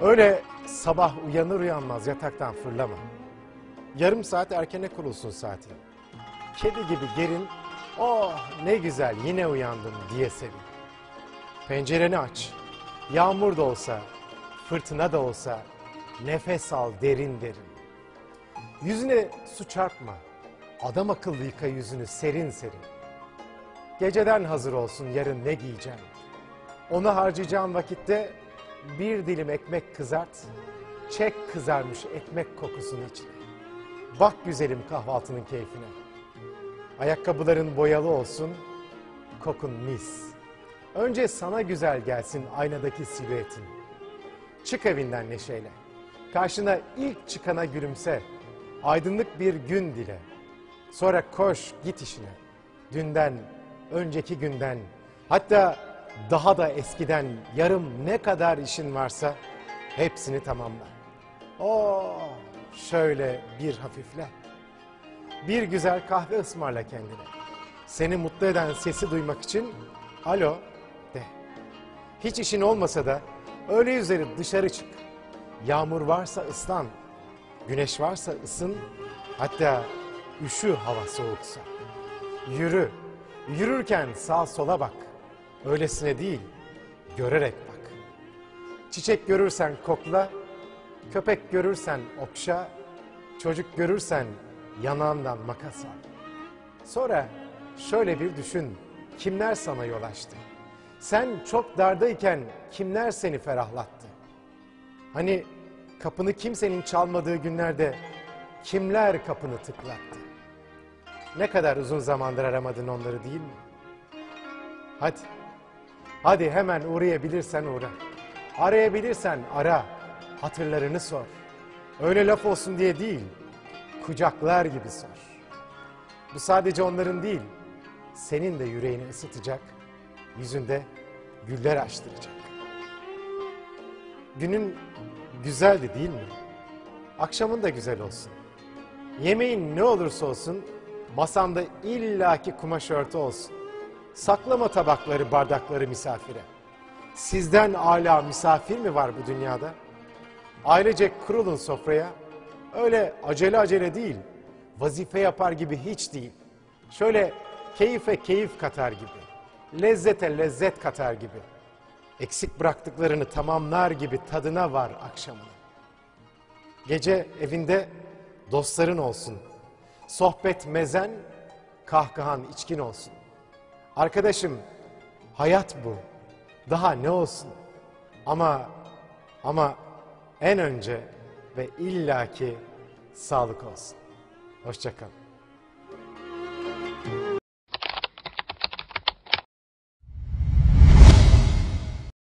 Öyle sabah uyanır uyanmaz yataktan fırlama. Yarım saat erkene kurulsun saatin. Kedi gibi gerin, oh ne güzel yine uyandım diye sevin. Pencereni aç, yağmur da olsa, fırtına da olsa nefes al derin derin. Yüzüne su çarpma, adam akıllı yıka yüzünü serin serin. Geceden hazır olsun yarın ne giyeceğim. Onu harcayacağım vakitte bir dilim ekmek kızart, çek kızarmış ekmek kokusunu içine. Bak güzelim kahvaltının keyfine. Ayakkabıların boyalı olsun, kokun mis. Önce sana güzel gelsin aynadaki silüetin. Çık evinden neşeyle. Karşına ilk çıkana gülümse. Aydınlık bir gün dile. Sonra koş git işine. Dünden, önceki günden, hatta daha da eskiden yarım ne kadar işin varsa hepsini tamamla. Oh, şöyle bir hafifle. Bir güzel kahve ısmarla kendine. Seni mutlu eden sesi duymak için alo de. Hiç işin olmasa da öğle üzeri dışarı çık. Yağmur varsa ıslan, güneş varsa ısın, hatta üşü hava soğuksa. Yürü, yürürken sağ sola bak. Öylesine değil, görerek bak. Çiçek görürsen kokla, köpek görürsen okşa, çocuk görürsen yanağından makas al. Sonra şöyle bir düşün, kimler sana yol açtı? Sen çok dardayken kimler seni ferahlattı? Hani kapını kimsenin çalmadığı günlerde kimler kapını tıklattı? Ne kadar uzun zamandır aramadın onları değil mi? Hadi, hadi hemen uğrayabilirsen uğra. Arayabilirsen ara, hatırlarını sor. Öyle laf olsun diye değil, kucaklar gibi sor. Bu sadece onların değil, senin de yüreğini ısıtacak, yüzünde güller açtıracak. Günün güzeldi değil mi? Akşamın da güzel olsun. Yemeğin ne olursa olsun, masanda illaki kumaş örtü olsun. Saklama tabakları, bardakları misafire. Sizden âlâ misafir mi var bu dünyada? Ailecek kurulun sofraya. Öyle acele acele değil, vazife yapar gibi hiç değil. Şöyle keyfe keyif katar gibi, lezzete lezzet katar gibi. Eksik bıraktıklarını tamamlar gibi tadına var akşamına. Gece evinde dostların olsun. Sohbet mezen, kahkahan içkin olsun. Arkadaşım, hayat bu. Daha ne olsun? Ama ama en önce ve illaki sağlık olsun. Hoşçakalın.